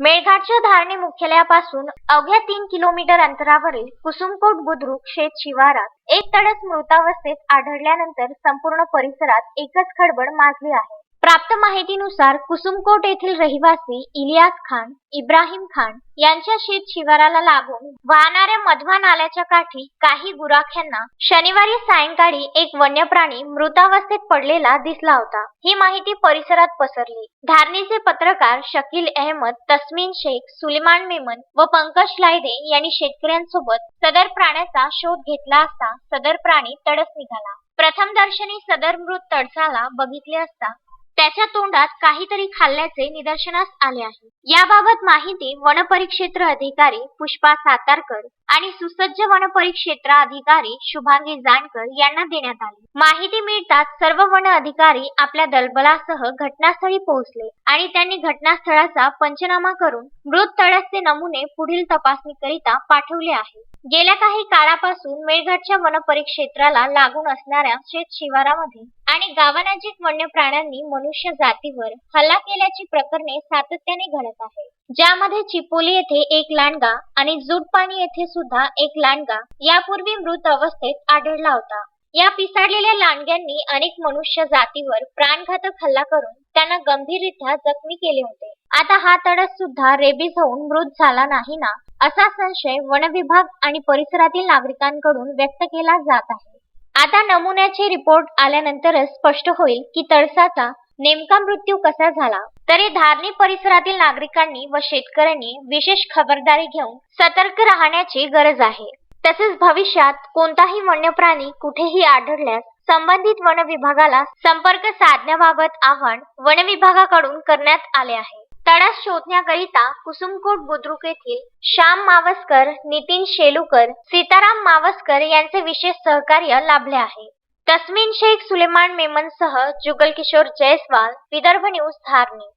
मेळघाटच्या धारणी मुख्यालयापासून अवघ्या तीन किलोमीटर अंतरावरील कुसुमकोट बुद्रुक शेत शिवारात एक तडस मृतावस्थेत आढळल्यानंतर संपूर्ण परिसरात एकच खळबळ माजली आहे. प्राप्त माहितीनुसार कुसुमकोट येथील रहिवासी इलियास खान इब्राहिम खान यांच्या शेत शिवाराला लागून वाहणाऱ्या मधवा नाल्याच्या काठी काही गुराख्यांना शनिवारी सायंकाळी एक वन्य प्राणी मृतावस्थेत पडलेला दिसला होता. ही माहिती परिसरात पसरली. धारणीचे पत्रकार शकील अहमद तस्मीन शेख सुलेमान मेमन व पंकज लायदे यांनी शेतकऱ्यांसोबत सदर प्राण्याचा शोध घेतला असता सदर प्राणी तडस निघाला. प्रथम दर्शनी सदर मृत तडसाला बघितले असता त्याच्या तोंडात काहीतरी खाल्ल्याचे निदर्शनास आले आहे. याबाबत माहिती वनपरिक्षेत्र अधिकारी पुष्पा सातारकर आणि सुसज्ज वनपरिक्षेत्र अधिकारी शुभांगी जानकर यांना देण्यात आली. माहिती मिळताच सर्व वन अधिकारी आपल्या दलबलासह घटनास्थळी पोहोचले आणि त्यांनी घटनास्थळाचा पंचनामा करून मृत तळसचे नमुने पुढील तपासणीकरिता पाठवले आहे. गेल्या काही काळापासून मेळघाटच्या वनपरिक्षेत्राला लागून असणाऱ्या शेत शिवारामध्ये आणि गावानजीक वन्य प्राण्यांनी मनुष्य जातीवर हल्ला केल्याची प्रकरणे सातत्याने घडत आहे. ज्यामध्ये चिपोली येथे एक लांडगा आणि जुटपाणी येथे सुद्धा एक लांडगा यापूर्वी मृत अवस्थेत आढळला होता. या पिसाळलेल्या लांडग्यांनी अनेक मनुष्य जातीवर प्राणघातक हल्ला करून त्यांना गंभीररित्या जखमी केले होते. आता हा तडस सुद्धा रेबीज होऊन मृत झाला नाही ना असा संशय वन विभाग आणि परिसरातील नागरिकांकडून व्यक्त केला जात आहे. आता नमुन्याचे रिपोर्ट आल्यानंतरच स्पष्ट होईल की तळसाचा नेमका मृत्यू कसा झाला. तरी धारणी परिसरातील नागरिकांनी व शेतकऱ्यांनी विशेष खबरदारी घेऊन सतर्क राहण्याची गरज आहे. तसेच भविष्यात कोणताही वन्य प्राणी कुठेही आढळल्यास संबंधित वन विभागाला संपर्क साधण्याबाबत आवाहन वन विभागाकडून करण्यात आले आहे. तडस शोधण्याकरिता कुसुमकोट बुद्रुक येथील श्याम मावस्कर नितीन शेलुकर सीताराम मावस्कर यांचे विशेष सहकार्य लाभले आहे. तस्मिन शेख सुलेमान मेमनसह जुगल किशोर जयस्वाल विदर्भ न्यूज धारणी.